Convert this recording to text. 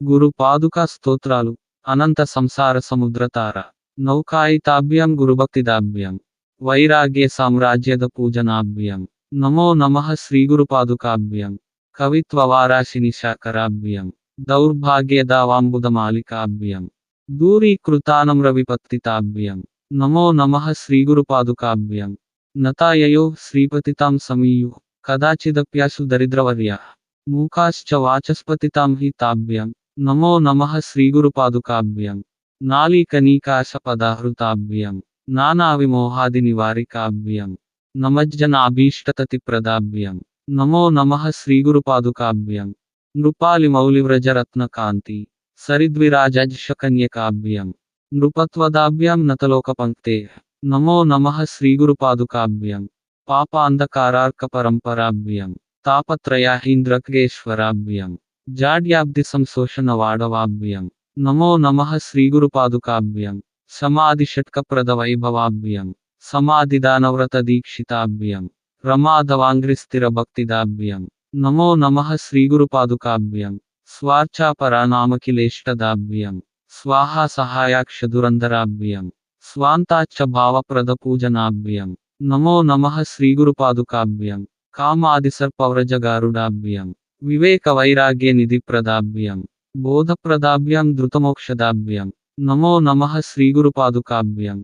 గురు పాదుకా స్తోత్రాలు అనంత సంసార సముద్రతార నౌకాయితాభ్యం గురుభక్తిదాభ్యం వైరాగ్య సామ్రాజ్యద పూజనాభ్యం. నమో నమ శ్రీగురుపాదుకాభ్యం కవిత్వవారాశిని శాకరాభ్యం దౌర్భాగ్యదావాంబుదమాలికాభ్యం దూరీకృతానమ్రవిపత్తితాభ్యం నమో నమ శ్రీగురుపాదుకాభ్యం నతాయయో శ్రీపతితాం సమీయు. కదాచిదప్యాసు దరిద్రవర్య. మూకాశ్చ వాచస్పతితాం హి తాభ్యం. నమో నమ శ్రీగురుపాదుకాభ్యం నాళీకనీకాశపదాహృతాభ్యం నానావిమోహాది నివారికాభ్యం. నమజ్జనాభీష్టతతిప్రదాభ్యం నమో నమ శ్రీగురుపాదుకాభ్యం నృపాలిమౌలివ్రజరత్నకాంతి సరిద్విరాజకన్యకాభ్యం నృపత్వదాభ్యాం నతలోకపంక్తే. నమో నమ శ్రీగురుపాదుకాభ్యం పాపాంధకారార్కపరంపరాభ్యం. తాపత్రయాహీంద్రకేశ్వరాభ్యం. జాడ్యాబ్ది సంశోషణవాడవాభ్యం నమో నమః శ్రీగురుపాదుకాభ్యం సమాధిషట్కప్రదవైభవాభ్యం సమాధిదానవ్రతదీక్షితాభ్యం రమాధవాంగ్రిస్థిరభక్తిదాభ్యం నమో నమః శ్రీగురుపాదుకాభ్యం స్వార్చాపరానామకిలేష్టదాభ్యం స్వాహా సహాయాక్షదురంధరాభ్యం స్వాంతాచ్చ భావప్రదపూజనాభ్యం నమో నమః శ్రీగురుపాదుకాభ్యం కామాదిసర్పవ్రజగారుడాభ్యం వివేక వైరాగ్య నిధి ప్రదాభ్యం బోధ ప్రదాభ్యం ధృతమోక్షదాభ్యం నమో నమ శ్రీగురుపాదుకాభ్యం.